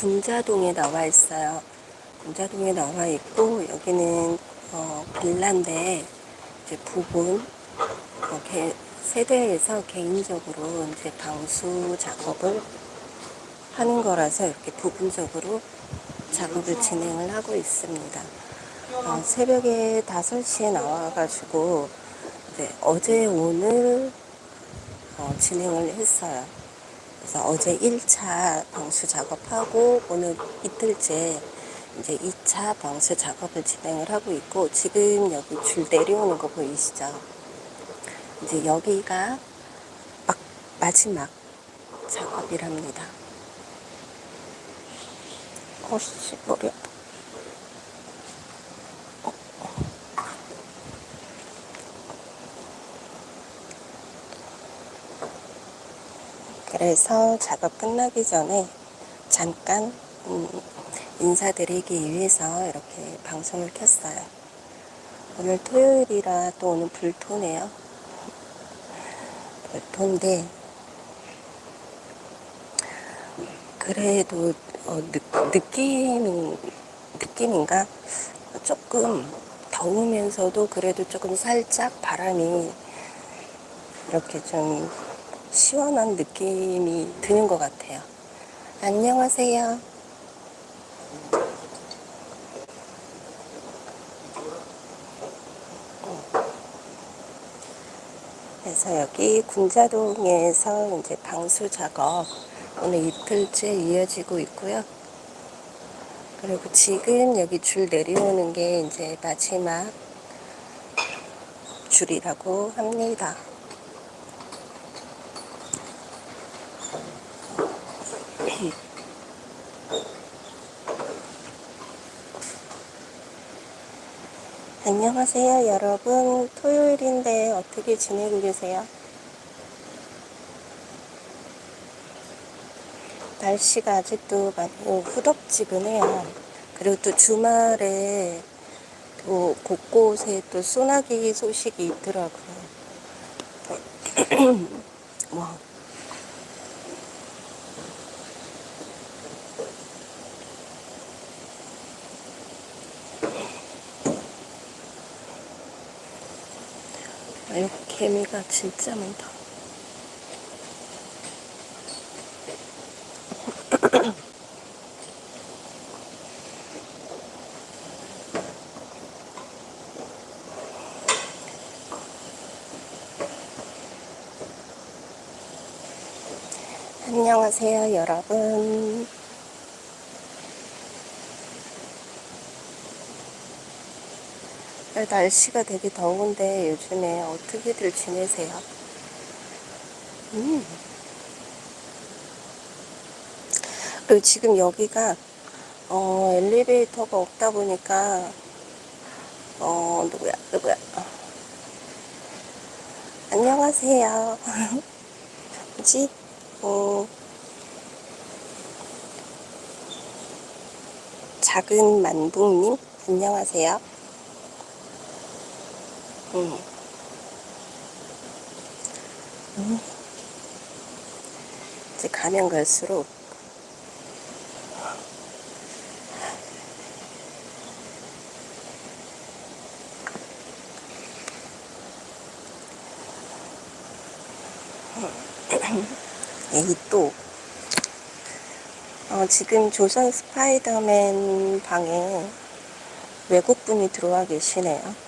군자동에 나와 있어요. 군자동에 나와 있고 여기는 어, 빌라인데 이제 부분 어, 개- 세대에서 개인적으로 이제 방수 작업을 하는 거라서 이렇게 부분적으로 작업을 진행을 하고 있습니다. 어, 새벽에 5시에 나와가지고 이제 어제 오늘 어, 진행을 했어요. 그래서 어제 1차 방수 작업하고 오늘 이틀째 이제 2차 방수 작업을 진행을 하고 있고 지금 여기 줄 내려오는 거 보이시죠? 이제 여기가 막 마지막 작업이랍니다. 어씨 머리 아파. 그래서 작업 끝나기 전에 잠깐 음, 인사드리기 위해서 이렇게 방송을 켰어요. 오늘 토요일이라 또 오늘 불토네요. 불토인데 그래도 어, 느, 느낌이 느낌인가 조금 더우면서도 그래도 조금 살짝 바람이 이렇게 좀 시원한 느낌이 드는 것 같아요. 안녕하세요. 그래서 여기 군자동에서 이제 방수 작업 오늘 이틀째 이어지고 있고요. 그리고 지금 여기 줄 내려오는 게 이제 마지막 줄이라고 합니다. 안녕하세요, 여러분. 토요일인데 어떻게 지내고 계세요? 날씨가 아직도 많이 후덥지근해요. 그리고 또 주말에 또 곳곳에 또 소나기 소식이 있더라고요. 뭐. 아유, 개미가 진짜 많다. 안녕하세요, 여러분. 날씨가 되게 더운데 요즘에 어떻게들 지내세요? 음. 그리고 지금 여기가 어, 엘리베이터가 없다 보니까 어 누구야 누구야? 안녕하세요. 뭐지? 어, 작은 만붕님? 안녕하세요 음. 음. 이제 가면 갈수록 에이 또 어, 지금 조선 스파이더맨 방에 외국분이 들어와 계시네요.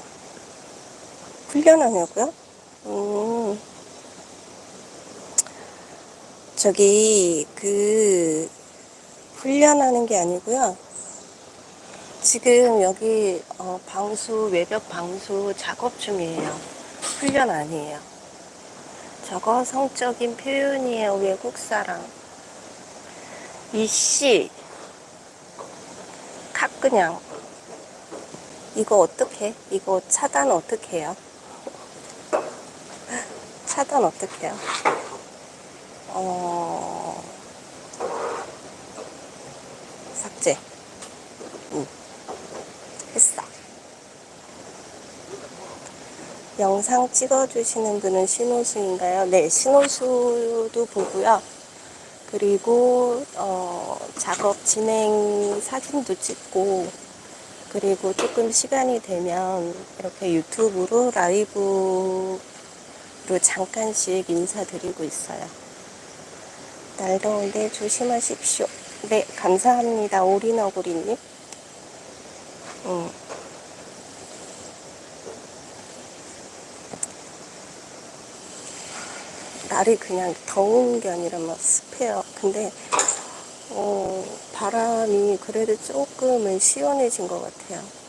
훈련하냐고요? 음. 저기, 그, 훈련하는 게 아니고요. 지금 여기, 어, 방수, 외벽 방수 작업 중이에요. 훈련 아니에요. 저거 성적인 표현이에요, 외국사랑. 이씨. 카 그냥. 이거 어떻게? 이거 차단 어떻게 해요? 차단 어떻게 해요? 어 삭제. 응. 했어. 영상 찍어주시는 분은 신호수인가요? 네, 신호수도 보고요. 그리고 어, 작업 진행 사진도 찍고 그리고 조금 시간이 되면 이렇게 유튜브로 라이브 로 잠깐씩 인사드리고 있어요. 날 더운데 조심하십시오. 네, 감사합니다. 오리너구리님. 음. 날이 그냥 더운 게 아니라 막 습해요. 근데 어, 바람이 그래도 조금은 시원해진 것 같아요.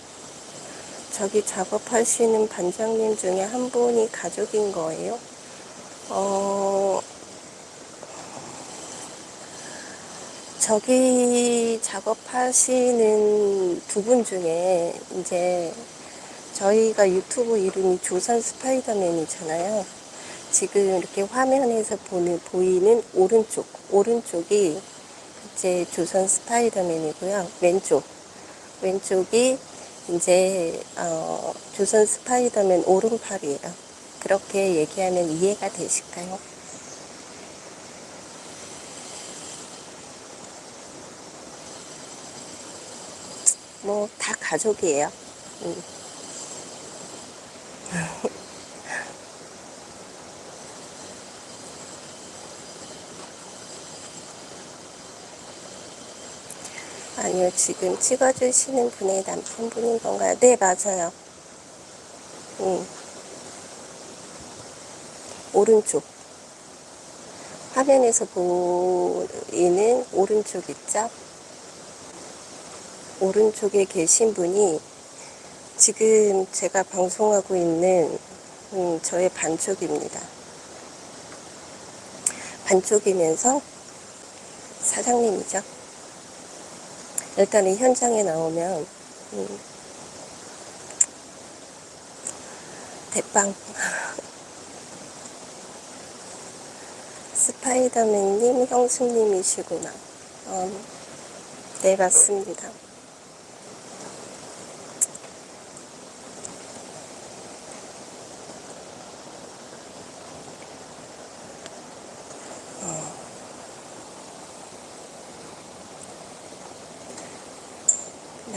저기 작업하시는 반장님 중에 한 분이 가족인 거예요. 어, 저기 작업하시는 두 분 중에 이제 저희가 유튜브 이름이 조선 스파이더맨이잖아요. 지금 이렇게 화면에서 보는, 보이는 오른쪽, 오른쪽이 이제 조선 스파이더맨이고요. 왼쪽, 왼쪽이 이제 어, 조선 스파이더맨 오른팔이에요. 그렇게 얘기하면 이해가 되실까요? 뭐 다 가족이에요. 음. 아니요, 지금 찍어주시는 분의 남편분인 건가요? 네, 맞아요. 음. 오른쪽. 화면에서 보이는 오른쪽 있죠? 오른쪽에 계신 분이 지금 제가 방송하고 있는 음, 저의 반쪽입니다. 반쪽이면서 사장님이죠. 일단은 현장에 나오면 음, 대빵. 스파이더맨님 형수님이시구나. 어, 네 맞습니다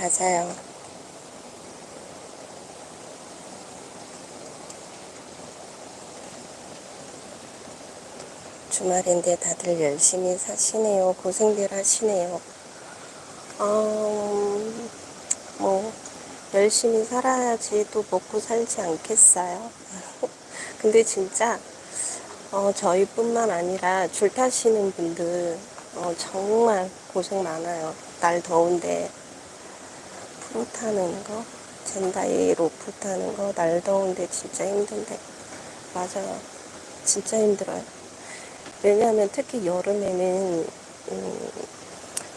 맞아요. 주말인데 다들 열심히 사시네요. 고생들 하시네요. 어, 뭐, 열심히 살아야지 또 먹고 살지 않겠어요. 근데 진짜, 어, 저희뿐만 아니라 줄 타시는 분들, 어, 정말 고생 많아요. 날 더운데 프로 타는 거, 젠다이 로프 타는 거, 날 더운데 진짜 힘든데. 맞아요. 진짜 힘들어요. 왜냐하면 특히 여름에는, 음,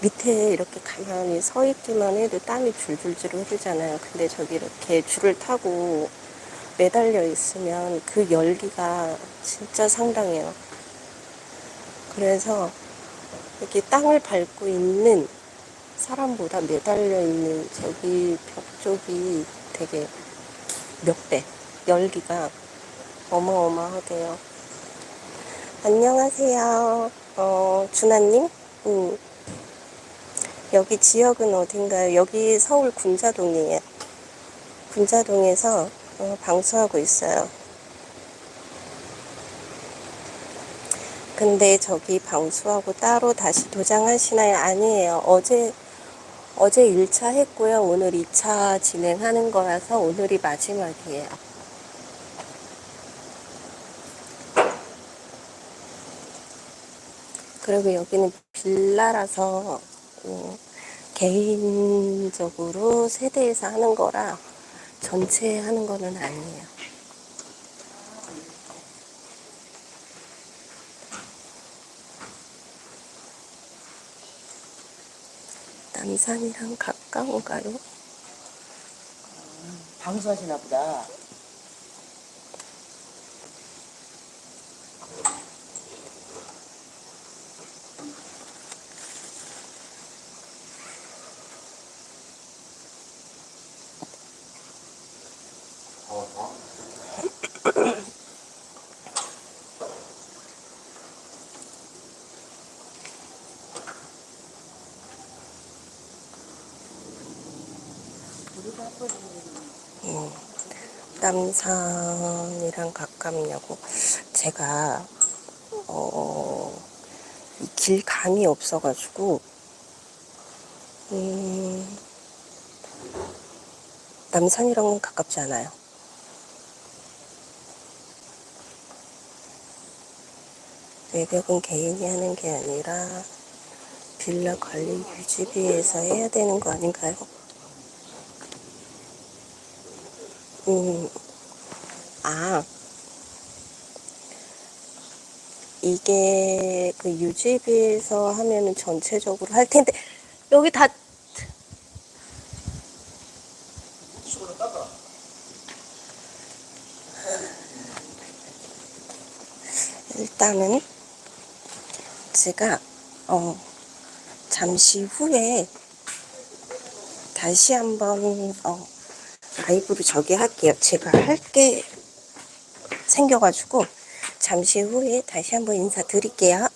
밑에 이렇게 가만히 서 있기만 해도 땀이 줄줄줄 흐르잖아요. 근데 저기 이렇게 줄을 타고 매달려 있으면 그 열기가 진짜 상당해요. 그래서 이렇게 땅을 밟고 있는 사람보다 매달려 있는 저기 벽 쪽이 되게 몇 배, 열기가 어마어마하대요. 안녕하세요. 어, 준하님? 음. 여기 지역은 어딘가요? 여기 서울 군자동이에요. 군자동에서 어, 방수하고 있어요. 근데 저기 방수하고 따로 다시 도장하시나요? 아니에요. 어제 어제 1차 했고요. 오늘 2차 진행하는 거라서 오늘이 마지막이에요. 그리고 여기는 빌라라서 음, 개인적으로 세대에서 하는 거라 전체 하는 거는 아니에요. 가까워. 가까운가요? 방수하시나 보다. 남산이랑 가깝냐고 제가 어, 이 길감이 없어가지고 음, 남산이랑은 가깝지 않아요. 외벽은 개인이 하는 게 아니라 빌라 관리 유지비에서 해야 되는 거 아닌가요? 음, 아, 이게 그 유지비에서 하면은 전체적으로 할 텐데, 여기 다, 일단은 제가, 어, 잠시 후에 다시 한번, 어, 라이브로 저기 할게요. 제가 할 게 생겨가지고 잠시 후에 다시 한번 인사드릴게요.